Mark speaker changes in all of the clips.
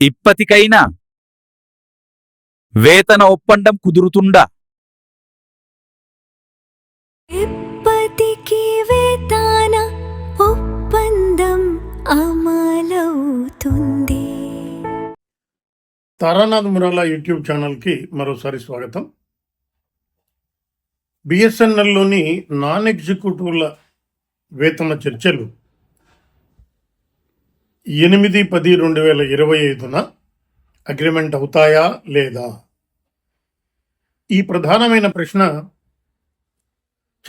Speaker 1: ఇప్పటికైనా వేతన ఒప్పందం కుదురుతుండా
Speaker 2: ఎప్పటికీ వేతన ఒప్పందం అమలవుతుంది.
Speaker 3: తారానాథ్ మురాలా యూట్యూబ్ ఛానల్కి మరోసారి స్వాగతం. బిఎస్ఎన్ఎల్లోని నాన్ ఎగ్జిక్యూటివ్ల వేతన చర్చలు ఎనిమిది పది రెండు వేల ఇరవై ఐదున అగ్రిమెంట్ అవుతాయా లేదా? ఈ ప్రధానమైన ప్రశ్న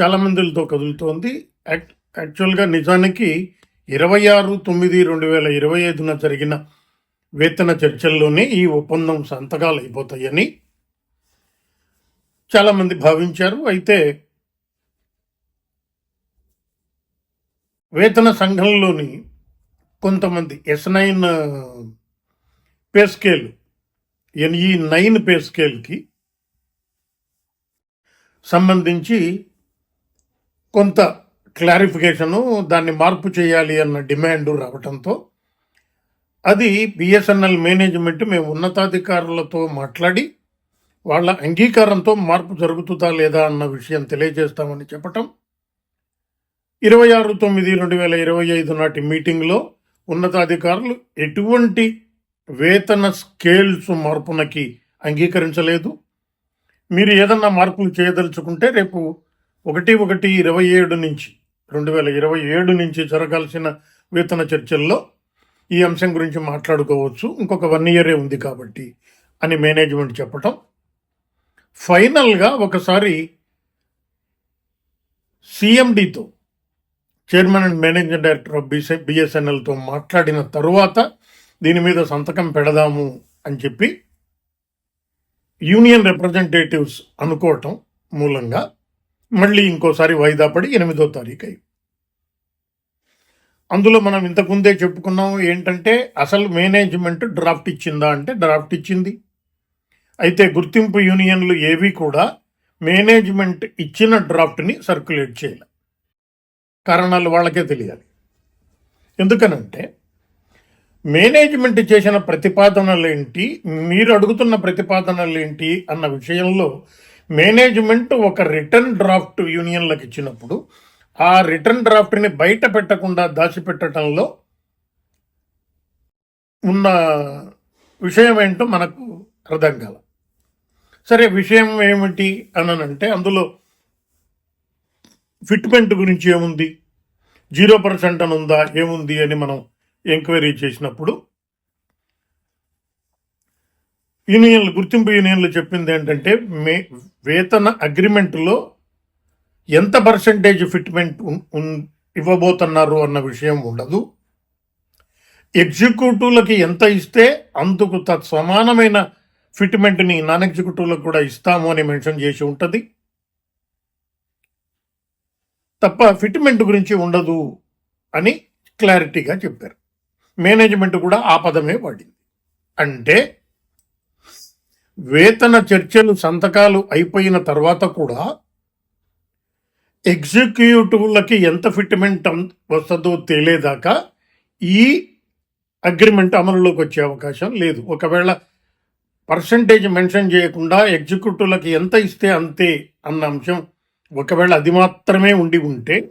Speaker 3: చాలా మందితో కదులుతోంది. యాక్చువల్గా నిజానికి ఇరవై ఆరు తొమ్మిది రెండు వేల ఇరవై ఐదున జరిగిన వేతన చర్చల్లోనే ఈ ఒప్పందం సంతకాలు అయిపోతాయని చాలామంది భావించారు. అయితే వేతన సంఘంలోని కొంతమంది S nine pay scale E nine pay స్కేల్కి సంబంధించి కొంత క్లారిఫికేషను దాన్ని మార్పు చేయాలి అన్న డిమాండ్ రావటంతో అది బిఎస్ఎన్ఎల్ మేనేజ్మెంట్ మేము ఉన్నతాధికారులతో మాట్లాడి వాళ్ళ అంగీకారంతో మార్పు జరుగుతుందా లేదా అన్న విషయం తెలియజేస్తామని చెప్పటం. ఇరవై ఆరు తొమ్మిది రెండు వేల ఇరవై ఐదు నాటి మీటింగ్లో ఉన్నతాధికారులు ఎటువంటి వేతన స్కేల్స్ మార్పునకి అంగీకరించలేదు. మీరు ఏదన్నా మార్పులు చేయదలుచుకుంటే రేపు ఒకటి ఒకటి ఇరవై ఏడు నుంచి రెండు వేల ఇరవై ఏడు నుంచి జరగాల్సిన వేతన చర్చల్లో ఈ అంశం గురించి మాట్లాడుకోవచ్చు. ఇంకొక వన్ ఇయరే ఉంది కాబట్టి అని మేనేజ్మెంట్ చెప్పటం. ఫైనల్గా ఒకసారి సిఎండితో chairman and managing director of బిసే బిఎస్ఎన్ఎల్తో మాట్లాడిన తరువాత దీని మీద సంతకం పెడదాము అని చెప్పి యూనియన్ రిప్రజెంటేటివ్స్ అనుకోవటం మూలంగా మళ్ళీ ఇంకోసారి వాయిదా పడి ఎనిమిదో తారీఖు అయి అందులో మనం ఇంతకుముందే చెప్పుకున్నాం ఏంటంటే అసలు మేనేజ్మెంట్ డ్రాఫ్ట్ ఇచ్చిందా అంటే డ్రాఫ్ట్ ఇచ్చింది. అయితే గుర్తింపు యూనియన్లు ఏవి కూడా మేనేజ్మెంట్ ఇచ్చిన డ్రాఫ్ట్ని సర్క్యులేట్ చేయాలి. కారణాలు వాళ్ళకే తెలియాలి. ఎందుకనంటే మేనేజ్మెంట్ చేసిన ప్రతిపాదనలేంటి మీరు అడుగుతున్న ప్రతిపాదనలేంటి అన్న విషయంలో మేనేజ్మెంట్ ఒక రిటర్న్ డ్రాఫ్ట్ యూనియన్లకు ఇచ్చినప్పుడు ఆ రిటర్న్ డ్రాఫ్ట్ని బయట పెట్టకుండా దాచిపెట్టడంలో ఉన్న విషయం ఏంటో మనకు అర్థం కాల. సరే విషయం ఏమిటి అని అంటే అందులో ఫిట్మెంట్ గురించి ఏముంది? జీరో పర్సెంట్ అని ఉందా? ఏముంది అని మనం ఎంక్వైరీ చేసినప్పుడు యూనియన్లు గుర్తింపు యూనియన్లు చెప్పింది ఏంటంటే మే వేతన అగ్రిమెంట్లో ఎంత పర్సంటేజ్ ఫిట్మెంట్ ఇవ్వబోతున్నారు అన్న విషయం ఉండదు. ఎగ్జిక్యూటివ్లకి ఎంత ఇస్తే అందుకు తత్ సమానమైన ఫిట్మెంట్ని నాన్ ఎగ్జిక్యూటివ్లకు కూడా ఇస్తాము అని మెన్షన్ చేసి ఉంటుంది. తప్ప ఫిట్మెంట్ గురించి ఉండదు అని క్లారిటీగా చెప్పారు. మేనేజ్మెంట్ కూడా ఆ పదమే వాడింది. అంటే వేతన చర్చలు సంతకాలు అయిపోయిన తర్వాత కూడా ఎగ్జిక్యూటివ్లకి ఎంత ఫిట్మెంట్ వస్తుందో తెలియదాకా ఈ అగ్రిమెంట్ అమలులోకి వచ్చే అవకాశం లేదు. ఒకవేళ పర్సంటేజ్ మెన్షన్ చేయకుండా ఎగ్జిక్యూటివ్లకి ఎంత ఇస్తే అంతే అన్న అంశం ఒకవేళ అది మాత్రమే ఉండి ఉంటే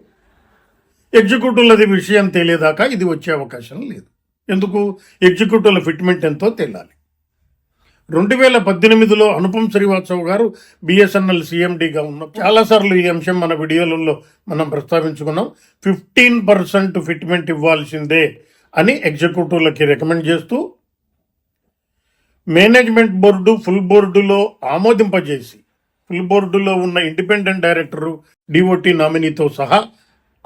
Speaker 3: ఎగ్జిక్యూటివ్లది విషయం తెలియదాకా ఇది వచ్చే అవకాశం లేదు. ఎందుకు? ఎగ్జిక్యూటివ్ల ఫిట్మెంట్ ఎంతో తేలాలి. రెండు వేల పద్దెనిమిదిలో అనుపమ్ శ్రీవాత్సవ్ గారు బిఎస్ఎన్ఎల్ సిఎండిగా ఉన్న చాలాసార్లు ఈ అంశం మన వీడియోలలో మనం ప్రస్తావించుకున్నాం. ఫిఫ్టీన్ పర్సెంట్ ఫిట్మెంట్ ఇవ్వాల్సిందే అని ఎగ్జిక్యూటివ్లకి రికమెండ్ చేస్తూ మేనేజ్మెంట్ బోర్డు ఫుల్ బోర్డులో ఆమోదింపజేసి ఫిల్ బోర్డులో ఉన్న ఇండిపెండెంట్ డైరెక్టరు డిఓటి నామినీతో సహా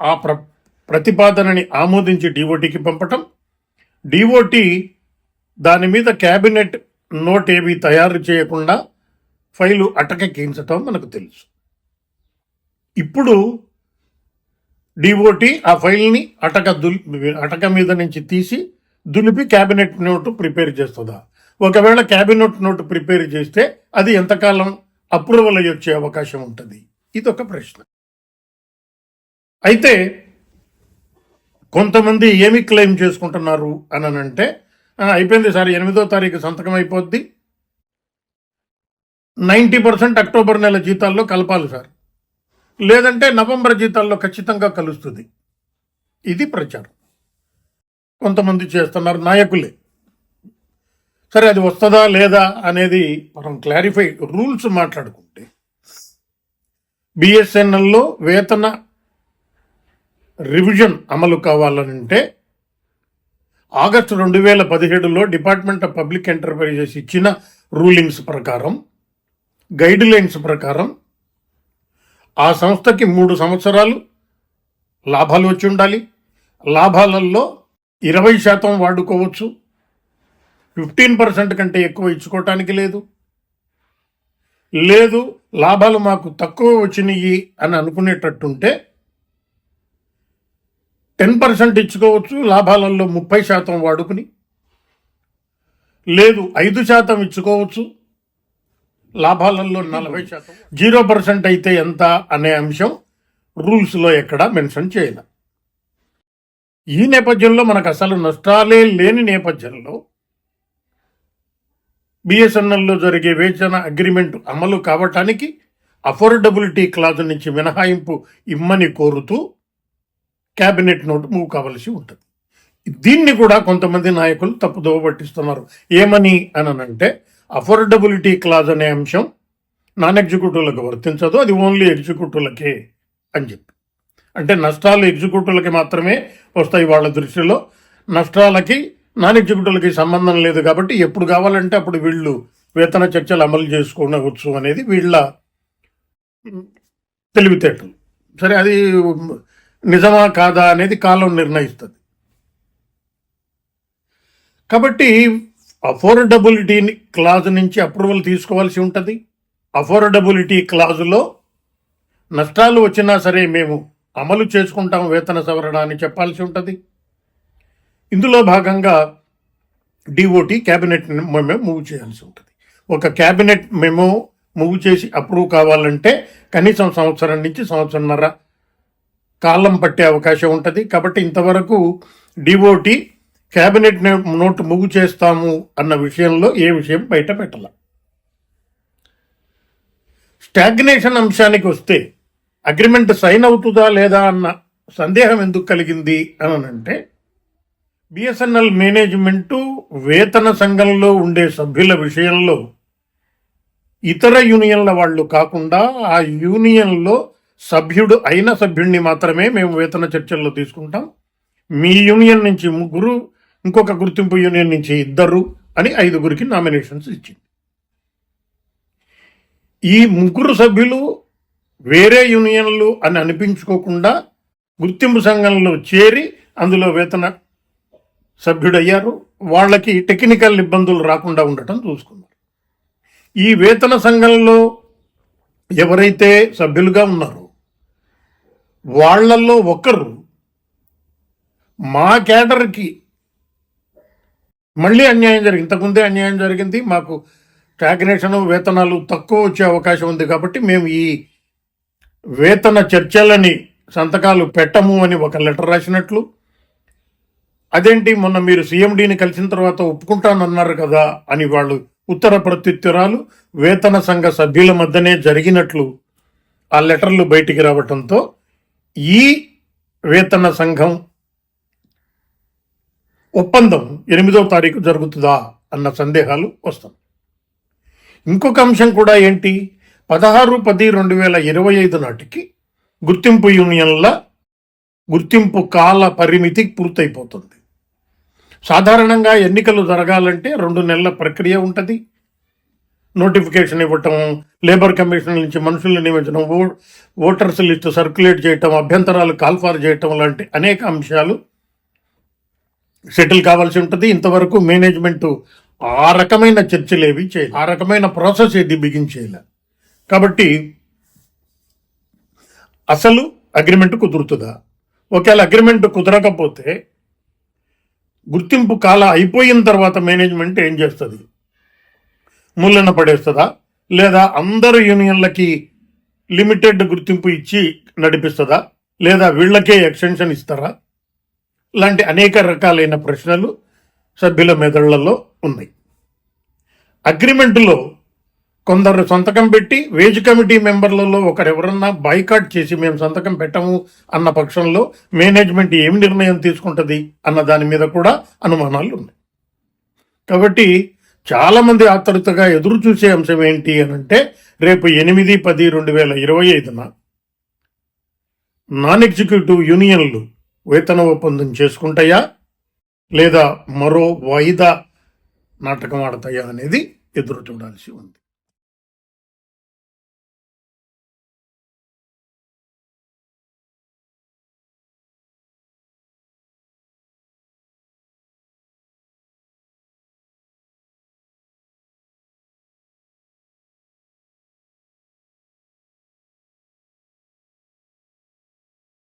Speaker 3: ఆ ప్ర ప్రతిపాదనని ఆమోదించి డిఓటికి పంపటం. డిఓటి దాని మీద క్యాబినెట్ నోట్ ఏవి తయారు చేయకుండా ఫైలు అటకెక్కించటం మనకు తెలుసు. ఇప్పుడు డిఓటి ఆ ఫైల్ని అటక దుల్ అటక మీద నుంచి తీసి దులిపి క్యాబినెట్ నోటు ప్రిపేర్ చేస్తుందా? ఒకవేళ క్యాబినెట్ నోటు ప్రిపేర్ చేస్తే అది ఎంతకాలం అప్రూవల్ అయ్యి వచ్చే అవకాశం ఉంటుంది. ఇది ఒక ప్రశ్న. అయితే కొంతమంది ఏమి క్లెయిమ్ చేసుకుంటున్నారు అని అంటే అయిపోయింది సార్ ఎనిమిదో తారీఖు సంతకం అయిపోద్ది. నైంటీ పర్సెంట్ అక్టోబర్ నెల జీతాల్లో కలపాలి సార్. లేదంటే నవంబర్ జీతాల్లో ఖచ్చితంగా కలుస్తుంది. ఇది ప్రచారం. కొంతమంది చేస్తున్నారు నాయకులే. సరే అది వస్తుందా లేదా అనేది మనం క్లారిఫై రూల్స్ మాట్లాడుకుంటే బిఎస్ఎన్ఎల్లో వేతన రివిజన్ అమలు కావాలనంటే ఆగస్టు రెండు వేల పదిహేడులో డిపార్ట్మెంట్ ఆఫ్ పబ్లిక్ ఎంటర్ప్రైజెస్ ఇచ్చిన రూలింగ్స్ ప్రకారం గైడ్ లైన్స్ ప్రకారం ఆ సంస్థకి మూడు సంవత్సరాలు లాభాలు వచ్చి ఉండాలి. లాభాలలో ఇరవై శాతం వాడుకోవచ్చు. ఫిఫ్టీన్ పర్సెంట్ కంటే ఎక్కువ ఇచ్చుకోవటానికి లేదు. లేదు లాభాలు మాకు తక్కువ వచ్చినాయి అని అనుకునేటట్టుంటే టెన్ పర్సెంట్ ఇచ్చుకోవచ్చు లాభాలలో ముప్పై శాతం వాడుకుని. లేదు ఐదు శాతం ఇచ్చుకోవచ్చు లాభాలలో నలభై శాతం. జీరో పర్సెంట్ అయితే ఎంత అనే అంశం రూల్స్లో ఎక్కడా మెన్షన్ చేయలే. ఈ నేపథ్యంలో మనకు అసలు నష్టాలే లేని నేపథ్యంలో బిఎస్ఎన్ఎల్లో జరిగే వేతన అగ్రిమెంట్ అమలు కావటానికి అఫోర్డబిలిటీ క్లాజ్ నుంచి మినహాయింపు ఇమ్మని కోరుతూ క్యాబినెట్ నోట్ మూవ్ కావలసి ఉంటుంది. దీన్ని కూడా కొంతమంది నాయకులు తప్పుదోవ పట్టిస్తున్నారు. ఏమని అనంటే అఫోర్డబిలిటీ క్లాజ్ అనే అంశం నాన్ ఎగ్జిక్యూటివ్లకు వర్తించదు అది ఓన్లీ ఎగ్జిక్యూటివ్లకే అని చెప్పి. అంటే నష్టాలు ఎగ్జిక్యూటివ్లకి మాత్రమే వస్తాయి వాళ్ళ దృష్టిలో. నష్టాలకి నాన్ ఎగ్జిక్యూటివ్లకి సంబంధం లేదు కాబట్టి ఎప్పుడు కావాలంటే అప్పుడు వీళ్ళు వేతన చర్చలు అమలు చేసుకోవచ్చు అనేది వీళ్ళ తెలివితేటలు. సరే అది నిజమా కాదా అనేది కాలం నిర్ణయిస్తుంది. కాబట్టి అఫోర్డబిలిటీ క్లాజ్ నుంచి అప్రూవల్ తీసుకోవాల్సి ఉంటుంది. అఫోర్డబిలిటీ క్లాజులో నష్టాలు వచ్చినా సరే మేము అమలు చేసుకుంటాం వేతన సవరణ అని చెప్పాల్సి ఉంటుంది. ఇందులో భాగంగా డిఓటి క్యాబినెట్ మెమో మూవ్ చేయాల్సి ఉంటుంది. ఒక క్యాబినెట్ మెమో మూవ్ చేసి అప్రూవ్ కావాలంటే కనీసం సంవత్సరం నుంచి సంవత్సరంన్నర కాలం పట్టే అవకాశం ఉంటుంది. కాబట్టి ఇంతవరకు డిఓటి క్యాబినెట్ నోట్ మూవ్ చేస్తాము అన్న విషయంలో ఏ విషయం బయట పెట్టాల. స్టాగ్నేషన్ అంశానికి వస్తే అగ్రిమెంట్ సైన్ అవుతుందా లేదా అన్న సందేహం ఎందుకు కలిగింది అని అంటే బిఎస్ఎన్ఎల్ మేనేజ్మెంటు వేతన సంఘంలో ఉండే సభ్యుల విషయంలో ఇతర యూనియన్ల వాళ్ళు కాకుండా ఆ యూనియన్లో సభ్యుడు అయిన సభ్యుడిని మాత్రమే మేము వేతన చర్చల్లో తీసుకుంటాం. మీ యూనియన్ నుంచి ముగ్గురు ఇంకొక గుర్తింపు యూనియన్ నుంచి ఇద్దరు అని ఐదుగురికి నామినేషన్స్ ఇచ్చింది. ఈ ముగ్గురు సభ్యులు వేరే యూనియన్లు అని అనిపించుకోకుండా గుర్తింపు సంఘంలో చేరి అందులో వేతన సభ్యుడయ్యారు. వాళ్ళకి టెక్నికల్ ఇబ్బందులు రాకుండా ఉండటం చూసుకున్నారు. ఈ వేతన సంఘంలో ఎవరైతే సభ్యులుగా ఉన్నారో వాళ్ళల్లో ఒకరు మా క్యాడర్కి మళ్ళీ అన్యాయం జరిగింది ఇంతకుముందే అన్యాయం జరిగింది. మాకు స్టాగ్నేషన్ వేతనాలు తక్కువ వచ్చే అవకాశం ఉంది కాబట్టి మేము ఈ వేతన చర్చలని సంతకాలు పెట్టము అని ఒక లెటర్ రాసినట్లు అదేంటి మొన్న మీరు సీఎండీని కలిసిన తర్వాత ఒప్పుకుంటానన్నారు కదా అని వాళ్ళు ఉత్తర ప్రత్యుత్తరాలు వేతన సంఘ సభ్యుల మధ్యనే జరిగినట్లు ఆ లెటర్లు బయటికి రావటంతో ఈ వేతన సంఘం ఒప్పందం ఎనిమిదో తారీఖు జరుగుతుందా అన్న సందేహాలు వస్తాం ఇంకొక అంశం కూడా ఏంటి? పదహారు పది రెండు వేల ఇరవై ఐదు నాటికి గుర్తింపు యూనియన్ల గుర్తింపు కాల పరిమితి పూర్తయిపోతుంది. సాధారణంగా ఎన్నికలు జరగాలంటే రెండు నెలల ప్రక్రియ ఉంటుంది. నోటిఫికేషన్ ఇవ్వటం లేబర్ కమిషన్ నుంచి మనుషుల్ని నియమించడం ఓ ఓటర్స్ లిస్ట్ సర్క్యులేట్ చేయటం అభ్యంతరాలు కాల్ఫార్ చేయటం లాంటి అనేక అంశాలు సెటిల్ కావాల్సి ఉంటుంది. ఇంతవరకు మేనేజ్మెంట్ ఆ రకమైన చర్చలు ఏవి చేయాలి. ఆ రకమైన ప్రాసెస్ ఏది బిగించేయలే కాబట్టి అసలు అగ్రిమెంట్ కుదురుతుందా? ఒకవేళ అగ్రిమెంట్ కుదరకపోతే గుర్తింపు కాల అయిపోయిన తర్వాత మేనేజ్మెంట్ ఏం చేస్తుంది? ముళ్ళన పడేస్తుందా? లేదా అందరు యూనియన్లకి లిమిటెడ్ గుర్తింపు ఇచ్చి నడిపిస్తుందా? లేదా వీళ్ళకే ఎక్స్టెన్షన్ ఇస్తారా? లాంటి అనేక రకాలైన ప్రశ్నలు సభ్యుల మెదళ్ళలో ఉన్నాయి. అగ్రిమెంటులో కొందరు సంతకం పెట్టి వేజ్ కమిటీ మెంబర్లలో ఒకరు ఎవరన్నా బైకాట్ చేసి మేము సంతకం పెట్టము అన్న పక్షంలో మేనేజ్మెంట్ ఏమి నిర్ణయం తీసుకుంటుంది అన్న దాని మీద కూడా అనుమానాలు ఉన్నాయి. కాబట్టి చాలామంది ఆతృతగా ఎదురు చూసే అంశం ఏంటి అని అంటే రేపు ఎనిమిది పది రెండు వేల ఇరవై ఐదున నాన్ ఎగ్జిక్యూటివ్ యూనియన్లు వేతన ఒప్పందం చేసుకుంటాయా? లేదా మరో వాయిదా నాటకం ఆడతాయా అనేది ఎదురు చూడాల్సి ఉంది.